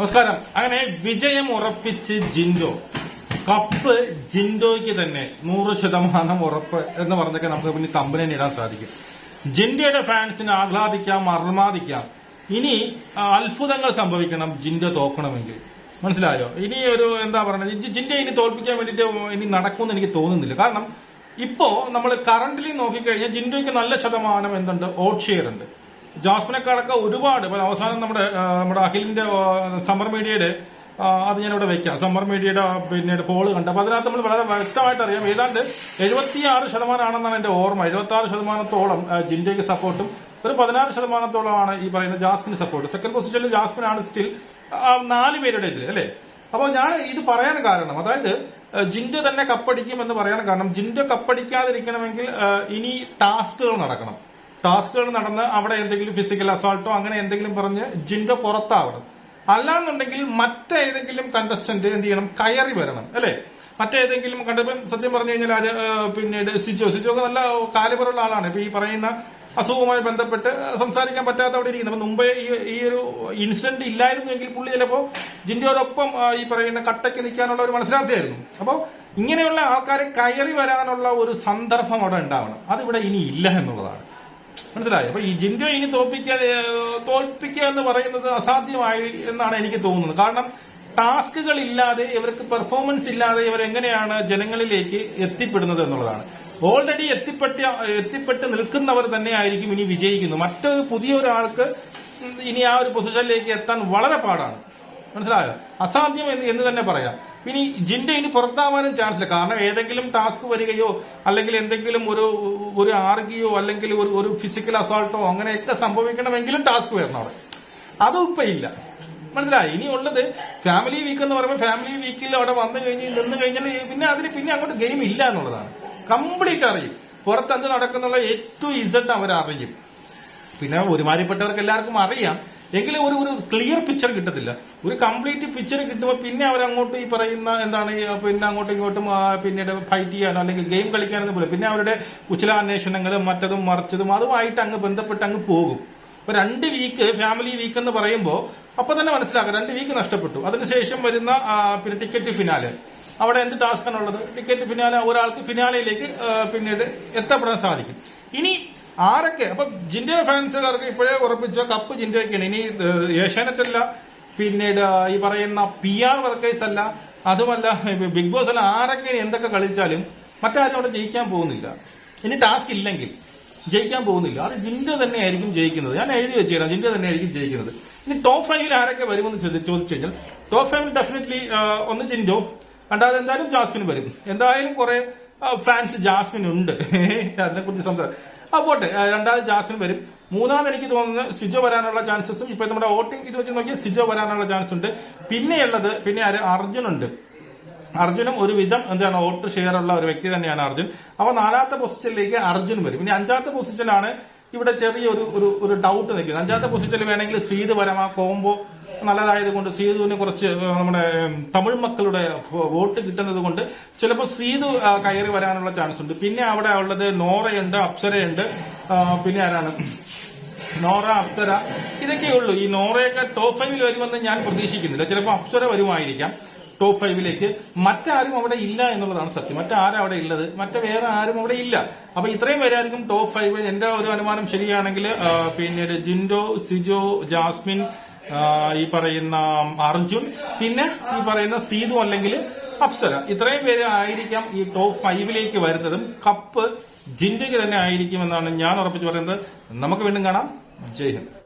നമസ്കാരം അങ്ങനെ വിജയം ഉറപ്പിച്ച് ജിൻഡോ. കപ്പ് ജിൻഡോയ്ക്ക് തന്നെ നൂറ് ശതമാനം ഉറപ്പ് എന്ന് പറഞ്ഞൊക്കെ നമുക്ക് പിന്നെ കമ്പനി ഇടാൻ സാധിക്കും. ജിൻഡോയുടെ ഫാൻസിന് ആഹ്ലാദിക്കാം അർമാദിക്കാം. ഇനി അത്ഭുതങ്ങൾ സംഭവിക്കണം ജിൻഡോ തോക്കണമെങ്കിൽ. മനസ്സിലായോ? ഇനി ഒരു എന്താ പറയുന്നത് ജിൻഡോ ഇനി തോൽപ്പിക്കാൻ വേണ്ടിയിട്ട് ഇനി നടക്കുമെന്ന് എനിക്ക് തോന്നുന്നില്ല. കാരണം ഇപ്പോ നമ്മൾ കറന്റിലി നോക്കിക്കഴിഞ്ഞാൽ ജിൻഡോയ്ക്ക് നല്ല ശതമാനം എന്തുണ്ട്? ഓട്ട് ഷെയർ ഉണ്ട്. ജാസ്മിനെക്കാളൊക്കെ ഒരുപാട്. അവസാനം നമ്മുടെ നമ്മുടെ അഖിലിന്റെ സമ്മർ മീഡിയയുടെ അത് ഞാനിവിടെ വെക്കാം. സമ്മർ മീഡിയയുടെ പിന്നെ പിന്നീട് പോൾ കണ്ട്. അപ്പൊ അതിനകത്ത് നമ്മൾ വളരെ വ്യക്തമായിട്ട് അറിയാം. ഏതാണ്ട് എഴുപത്തിയാറ് ശതമാനമാണെന്നാണ് എന്റെ ഓർമ്മ. എഴുപത്തി ശതമാനത്തോളം ജിൻഡയ്ക്ക് സപ്പോർട്ടും ഒരു പതിനാറ് ശതമാനത്തോളമാണ് ഈ പറയുന്ന ജാസ്മിന് സപ്പോർട്ട് സെക്കൻഡ് പൊസിഷനിൽ ജാസ്മിൻ ആണ് സ്റ്റിൽ നാല് പേരുടെ ഇതിൽ അല്ലേ? അപ്പോൾ ഞാൻ ഇത് പറയാൻ കാരണം അതായത് ജിൻഡ തന്നെ കപ്പടിക്കും എന്ന് പറയാൻ കാരണം ജിൻഡ കപ്പടിക്കാതിരിക്കണമെങ്കിൽ ഇനി ടാസ്കുകൾ നടക്കണം. ടാസ്കുകൾ നടന്ന് അവിടെ എന്തെങ്കിലും ഫിസിക്കൽ അസോൾട്ടോ അങ്ങനെ എന്തെങ്കിലും പറഞ്ഞ് ജിൻഡോ പുറത്താവണം. അല്ലാന്നുണ്ടെങ്കിൽ മറ്റേതെങ്കിലും കണ്ടസ്റ്റന്റ് എന്ത് ചെയ്യണം? കയറി വരണം അല്ലേ? മറ്റേതെങ്കിലും കണ്ടപ്പം സത്യം പറഞ്ഞു കഴിഞ്ഞാൽ ഏഹ്, പിന്നീട് സിജോ. സിജോ ഒക്കെ നല്ല കാലിബറുള്ള ആളാണ്. ഇപ്പൊ ഈ പറയുന്ന അസുഖവുമായി ബന്ധപ്പെട്ട് സംസാരിക്കാൻ പറ്റാത്ത അവിടെ ഇരിക്കുന്നത് അപ്പൊ മുമ്പേ ഈ ഈ ഒരു ഇൻസിഡന്റ് ഇല്ലായിരുന്നുവെങ്കിൽ പുള്ളി ചിലപ്പോ ജിൻഡോടൊപ്പം ഈ പറയുന്ന കട്ടയ്ക്ക് നിൽക്കാനുള്ള ഒരു മനസ്സിലാർത്ഥിയായിരുന്നു. അപ്പോൾ ഇങ്ങനെയുള്ള ആൾക്കാരെ കയറി വരാനുള്ള ഒരു സന്ദർഭം അവിടെ ഉണ്ടാവണം. അതിവിടെ ഇനി ഇല്ല എന്നുള്ളതാണ്. മനസ്സിലായോ? അപ്പൊ ഈ ജിൻഡോ ഇനി തോൽപ്പിക്കാൻ തോൽപ്പിക്കുക എന്ന് പറയുന്നത് അസാധ്യമായി എന്നാണ് എനിക്ക് തോന്നുന്നത്. കാരണം ടാസ്കുകൾ ഇല്ലാതെ ഇവർക്ക് പെർഫോമൻസ് ഇല്ലാതെ ഇവർ എങ്ങനെയാണ് ജനങ്ങളിലേക്ക് എത്തിപ്പെടുന്നത് എന്നുള്ളതാണ്. ഓൾറെഡി എത്തിപ്പെട്ട എത്തിപ്പെട്ട് നിൽക്കുന്നവർ തന്നെ ആയിരിക്കും ഇനി വിജയിക്കുന്നത് മറ്റൊരു പുതിയ ഒരാൾക്ക് ഇനി ആ ഒരു പൊസിഷനിലേക്ക് എത്താൻ വളരെ പാടാണ്. മനസ്സിലായോ? അസാധ്യം എന്ന് തന്നെ പറയാം. ഇനി ജിന്റെ ഇനി പുറത്താവാനും ചാൻസ് ഇല്ല കാരണം ഏതെങ്കിലും ടാസ്ക് വരികയോ അല്ലെങ്കിൽ എന്തെങ്കിലും ഒരു ഒരു ആർഗിയോ അല്ലെങ്കിൽ ഒരു ഒരു ഫിസിക്കൽ അസോൾട്ടോ അങ്ങനെയൊക്കെ സംഭവിക്കണമെങ്കിലും ടാസ്ക് വരണം അവിടെ. അതും ഇപ്പൊ ഇല്ല. മനസ്സിലായി? ഇനി ഉള്ളത് ഫാമിലി വീക്ക് എന്ന് പറയുമ്പോൾ ഫാമിലി വീക്കിൽ അവിടെ വന്നു കഴിഞ്ഞ് നിന്ന് കഴിഞ്ഞാൽ പിന്നെ അതിന് പിന്നെ അങ്ങോട്ട് ഗെയിം ഇല്ല എന്നുള്ളതാണ്. കംപ്ലീറ്റ് അറിയും. പുറത്ത് എന്ത് നടക്കുന്നുള്ള ഏറ്റവും ഇസഡ് അവർ അറിയും പിന്നെ ഒരുമാതിരിപ്പെട്ടവർക്ക് എല്ലാവർക്കും അറിയാം. എങ്കിലും ഒരു ഒരു ക്ലിയർ പിക്ചർ കിട്ടത്തില്ല. ഒരു കംപ്ലീറ്റ് പിക്ചർ കിട്ടുമ്പോൾ പിന്നെ അവരങ്ങോട്ട് ഈ പറയുന്ന എന്താണ് പിന്നെ അങ്ങോട്ടും ഇങ്ങോട്ടും പിന്നീട് ഫൈറ്റ് ചെയ്യാനോ അല്ലെങ്കിൽ ഗെയിം കളിക്കാനൊന്നും പോലും പിന്നെ അവരുടെ കുശലാന്വേഷണങ്ങളും മറ്റതും മറിച്ചതും അതുമായിട്ട് അങ്ങ് ബന്ധപ്പെട്ട് അങ്ങ് പോകും. അപ്പൊ രണ്ട് വീക്ക് ഫാമിലി വീക്ക് എന്ന് പറയുമ്പോൾ അപ്പൊ തന്നെ മനസ്സിലാക്കാം. രണ്ട് വീക്ക് നഷ്ടപ്പെട്ടു. അതിനുശേഷം വരുന്ന പിന്നെ ടിക്കറ്റ് ഫിനാലെ അവിടെ എന്ത് ടാസ്ക് ആണുള്ളത്? ടിക്കറ്റ് ഫിനാലെ ഒരാൾക്ക് ഫിനാലയിലേക്ക് പിന്നീട് എത്തപ്പെടാൻ സാധിക്കും. ഇനി ആരൊക്കെ? അപ്പൊ ജിൻഡോ ഫാൻസുകാർക്ക് ഇപ്പോഴേ ഉറപ്പിച്ച കപ്പ് ജിൻഡ്യക്കാണ് ഇനി ഏഷ്യാനെറ്റ് അല്ല പിന്നീട് ഈ പറയുന്ന പി ആർ വർക്കേഴ്സ് അല്ല അതുമല്ല ബിഗ് ബോസ് അല്ല ആരൊക്കെ എന്തൊക്കെ കളിച്ചാലും മറ്റാരും അവിടെ ജയിക്കാൻ പോകുന്നില്ല. ഇനി ടാസ്ക് ഇല്ലെങ്കിൽ ജയിക്കാൻ പോകുന്നില്ല. അത് ജിൻഡ തന്നെയായിരിക്കും ജയിക്കുന്നത്. ഞാൻ എഴുതി വെച്ചുതരാം ജിൻഡ തന്നെയായിരിക്കും ജയിക്കുന്നത്. ഇനി ടോപ്പ് ഫൈവിൽ ആരൊക്കെ വരുമെന്ന് ചോദി- ചോദിച്ചു കഴിഞ്ഞാൽ ടോപ്പ് ഫൈവിൽ ഡെഫിനറ്റ്ലി ഒന്ന് ജിൻഡോ രണ്ടാമത് എന്തായാലും ജാസ്മിൻ വരും. എന്തായാലും കുറെ ഫാൻസ് ജാസ്മിൻ ഉണ്ട്. അതിനെ കുറിച്ച് സംസാരം ആ പോട്ടെ. രണ്ടാമത് ജാസ്മിൻ വരും. മൂന്നാമത് എനിക്ക് തോന്നുന്നത് സിജോ വരാനുള്ള ചാൻസസും ഇപ്പൊ നമ്മുടെ വോട്ടിംഗ് ഇത് വെച്ച് നോക്കിയാൽ സിജോ വരാനുള്ള ചാൻസ് ഉണ്ട് പിന്നെയുള്ളത് പിന്നെ ആര്? അർജുൻ ഉണ്ട് അർജുനും ഒരു വിധം എന്താണ് വോട്ട് ഷെയർ ഉള്ള ഒരു വ്യക്തി തന്നെയാണ് അർജുൻ. അപ്പൊ നാലാമത്തെ പൊസിഷനിലേക്ക് അർജുൻ വരും. ഇനി അഞ്ചാമത്തെ പൊസിഷനിലാണ് ഇവിടെ ചെറിയൊരു ഒരു ഒരു ഡൗട്ട് നിൽക്കുന്നു അഞ്ചാമത്തെ പൊസിഷനിൽ വേണമെങ്കിൽ സീത് വരാം. ആ കോംബോ നല്ലതായത് കൊണ്ട് സീതുവിന് കുറച്ച് നമ്മുടെ തമിഴ് മക്കളുടെ വോട്ട് കിട്ടുന്നത് കൊണ്ട് ചിലപ്പോൾ സീതു കയറി വരാനുള്ള ചാൻസ് ഉണ്ട്. പിന്നെ അവിടെ ഉള്ളത് നോറയുണ്ട് അപ്സരയുണ്ട്. പിന്നെ ആരാണ്? നോറ അപ്സര. ഇതൊക്കെയുള്ളൂ ഈ നോറയൊക്കെ ടോപ്പ് ഫൈവിൽ വരുമെന്ന് ഞാൻ പ്രതീക്ഷിക്കുന്നില്ല. ചിലപ്പോൾ അപ്സര വരുമായിരിക്കാം. ടോപ്പ് ഫൈവിലേക്ക് മറ്റാരും അവിടെ ഇല്ല എന്നുള്ളതാണ് സത്യം. മറ്റാരും അവിടെ ഉള്ളത് മറ്റേ വേറെ ആരും അവിടെ ഇല്ല. അപ്പൊ ഇത്രയും പേരായിരിക്കും ടോപ്പ് ഫൈവ് എന്റെ ഒരു അനുമാനം ശരിയാണെങ്കിൽ പിന്നെ പിന്നീട് ജിൻഡോ സിജോ ജാസ്മിൻ ഈ പറയുന്ന അർജുൻ പിന്നെ ഈ പറയുന്ന സീതു അല്ലെങ്കിൽ അപ്സര. ഇത്രയും പേര് ആയിരിക്കാം ഈ ടോപ്പ് ഫൈവിലേക്ക് വരുന്നതും. കപ്പ് ജിൻഡയ്ക്ക് തന്നെ ആയിരിക്കും എന്നാണ് ഞാൻ ഉറപ്പിച്ചു പറയുന്നത്. നമുക്ക് വീണ്ടും കാണാം. ജയ് ഹിന്ദ്.